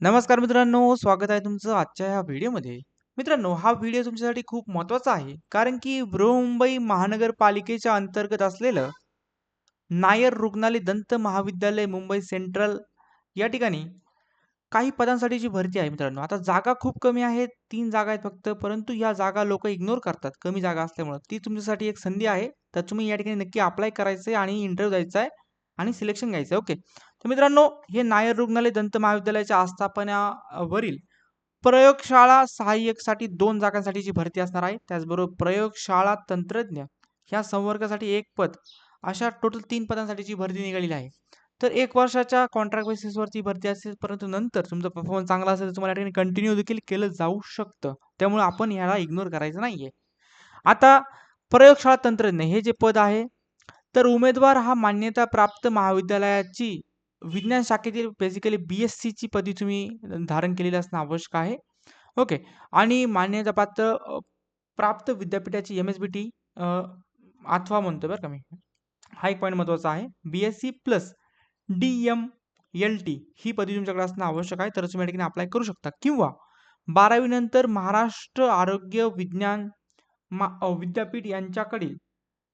नमस्कार मित्रांनो, स्वागत आहे तुमचं आजच्या ह्या व्हिडिओमध्ये. मित्रांनो, हा व्हिडिओ तुमच्यासाठी खूप महत्त्वाचा आहे. कारण की बृहमुंबई महानगरपालिकेच्या अंतर्गत असलेलं नायर रुग्णालय दंत महाविद्यालय मुंबई सेंट्रल या ठिकाणी काही पदांसाठीची भरती आहे मित्रांनो. आता जागा खूप कमी आहेत, तीन जागा आहेत फक्त. परंतु ह्या जागा लोक इग्नोर करतात, कमी जागा असल्यामुळं. ती तुमच्यासाठी एक संधी आहे. तर तुम्ही या ठिकाणी नक्की अप्लाय करायचं आहे आणि इंटरव्ह्यू द्यायचा आहे आणि सिलेक्शन घ्यायचं आहे. ओके. तर मित्रांनो, हे नायर रुग्णालय दंत महाविद्यालयाच्या आस्थापनावरील प्रयोगशाळा सहाय्यकसाठी दोन जागांसाठीची भरती असणार आहे. त्याचबरोबर प्रयोगशाळा तंत्रज्ञ ह्या संवर्गासाठी एक पद, अशा टोटल तीन पदांसाठीची भरती निघालेली आहे. तर एक वर्षाच्या कॉन्ट्रॅक्ट बेसिसवरती भरती असेल, परंतु नंतर तुमचा परफॉर्मन्स चांगला असेल, तर तुम्हाला या ठिकाणी कंटिन्यू देखील केलं जाऊ शकतं. त्यामुळे आपण ह्याला इग्नोर करायचं नाही आहे आता प्रयोगशाळा तंत्रज्ञ हे जे पद आहे, तर उमेदवार हा मान्यताप्राप्त महाविद्यालयाची विज्ञान शाखेतील बेसिकली बी-एस-सीची पदवी तुम्ही धारण केलेली असणं आवश्यक आहे. ओके. आणि मान्यतापात्र प्राप्त विद्यापीठाची एम-एस-बी-टी अथवा म्हणतो बरं का मी. हा एक पॉईंट महत्त्वाचा आहे. बी-एस-सी प्लस डी-एम-एल-टी ही पदवी तुमच्याकडे असणं आवश्यक आहे. तरच तुम्ही या ठिकाणी अप्लाय करू शकता किंवा बारावीनंतर महाराष्ट्र आरोग्य विज्ञान मा विद्यापीठ यांच्याकडील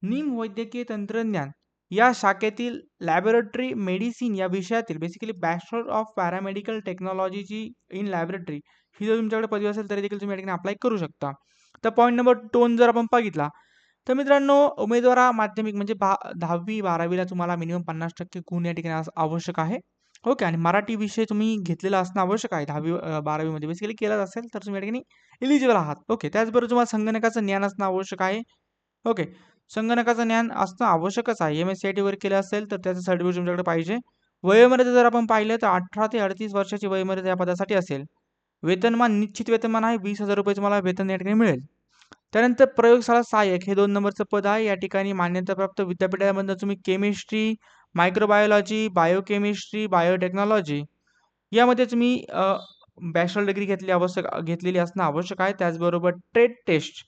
निमवैद्यकीय तंत्रज्ञान या शाखेतील लॅबोरेटरी मेडिसिन या विषयातील बेसिकली बॅचलर ऑफ पॅरामेडिकल टेक्नॉलॉजीची इन लॅबोरेटरी ही जर तुमच्याकडे पदवी असेल, तरी देखील तुम्ही या ठिकाणी अप्लाय करू शकता. तर पॉईंट नंबर टोन जर आपण बघितला, तर मित्रांनो उमेदवारा माध्यमिक म्हणजे बा 10वी 12वीला तुम्हाला मिनिमम 50% गुण या ठिकाणी आवश्यक आहे. ओके. आणि मराठी विषय तुम्ही घेतलेला असणं आवश्यक आहे. दहावी बारावीमध्ये बेसिकली केलाच असेल, तर तुम्ही या ठिकाणी एलिजिबल आहात. ओके. त्याचबरोबर तुम्हाला संगणकाचं ज्ञान असणं आवश्यक आहे. ओके. संगणकाचं ज्ञान असणं आवश्यकच आहे. एम-एस-सी-आय-टी केलं असेल, तर त्याचं सर्टिफिकेट तुमच्याकडे पाहिजे. वयोमर्यादा जर आपण पाहिलं, तर 18 ते 38 वर्षाची वयोमर्यादा या पदासाठी असेल. वेतनमान निश्चित वेतनमान आहे. ₹20,000 तुम्हाला वेतन या ठिकाणी मिळेल. त्यानंतर प्रयोगशाळा सहाय्यक हे दोन नंबरचं पद आहे. या ठिकाणी मान्यताप्राप्त विद्यापीठामधनं तुम्ही केमिस्ट्री, मायक्रोबायोलॉजी, बायोकेमिस्ट्री, बायोटेक्नॉलॉजी यामध्ये तुम्ही बॅचलर डिग्री घेतली आवश्यक घेतलेली असणं आवश्यक आहे. त्याचबरोबर ट्रेड टेस्ट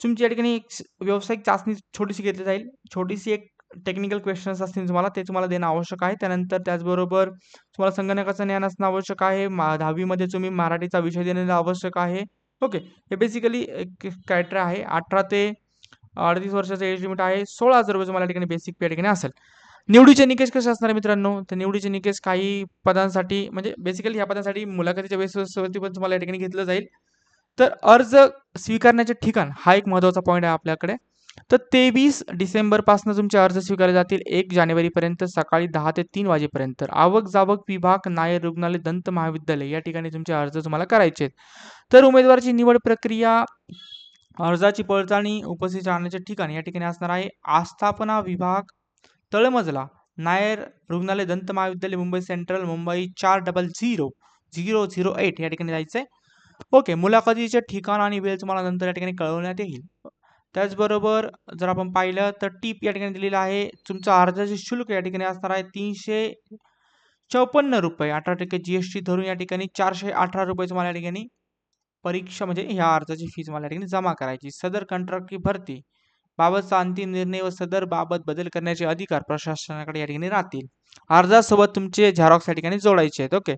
तुमची या ठिकाणी एक व्यावसायिक चाचणी छोटीशी घेतली जाईल. छोटीशी एक टेक्निकल क्वेश्चन्स असतील तुम्हाला, ते तुम्हाला देणं आवश्यक आहे. त्यानंतर त्याचबरोबर तुम्हाला संगणकाचं ज्ञान असणं आवश्यक आहे. मा दहावीमध्ये तुम्ही मराठीचा विषय देणं आवश्यक आहे. ओके. हे बेसिकली एक क्रायटेरिया आहे. 18 ते 38 वर्षाचं एज लिमिट आहे. ₹16,000 तुम्हाला या ठिकाणी बेसिक पे या ठिकाणी असेल. निवडीचे निकष कसे असणार मित्रांनो? तर निवडीचे निकष काही पदांसाठी म्हणजे बेसिकली ह्या पदांसाठी मुलाखतीच्या बेसिसवरती पण तुम्हाला या ठिकाणी घेतलं जाईल. तर अर्ज स्वीकारण्याचे ठिकाण हा एक महत्त्वाचा पॉईंट आहे आपल्याकडे. तर 23 डिसेंबरपासून तुमचे अर्ज स्वीकारले जातील. एक जानेवारीपर्यंत सकाळी दहा ते तीन वाजेपर्यंत. आवक-जावक विभाग, नायर रुग्णालय दंत महाविद्यालय या ठिकाणी तुमचे अर्ज तुम्हाला करायचे आहेत. तर उमेदवाराची निवड प्रक्रिया, अर्जाची पडताळणी, उपस्थित राहण्याचे ठिकाण या ठिकाणी असणार आहे. आस्थापना विभाग, तळमजला, नायर रुग्णालय दंत महाविद्यालय मुंबई सेंट्रल, मुंबई 400008 या ठिकाणी जायचं आहे. ओके. मुलाखतीचे ठिकाण आणि वेळ तुम्हाला नंतर या ठिकाणी कळवण्यात येईल. त्याचबरोबर जर आपण पाहिलं, तर टीप या ठिकाणी दिलेलं आहे. तुमचं अर्जाचे शुल्क या ठिकाणी असणार आहे ₹354 18% जी-एस-टी धरून या ठिकाणी ₹418 तुम्हाला या ठिकाणी परीक्षा म्हणजे ह्या अर्जाची फी तुम्हाला या ठिकाणी जमा करायची. सदर कंत्राटी भरती बाबतचा अंतिम निर्णय व सदर बाबत बदल करण्याचे अधिकार प्रशासनाकडे या ठिकाणी राहतील. अर्जासोबत तुमचे झेरॉक्स या ठिकाणी जोडायचे आहेत. ओके.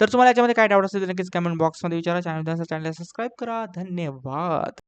तर तुम्हाला याच्यामध्ये काय डाऊट असेल, तर नक्कीच कमेंट बॉक्समध्ये विचारा. चॅनल चॅनलला सबस्क्राईब करा. धन्यवाद.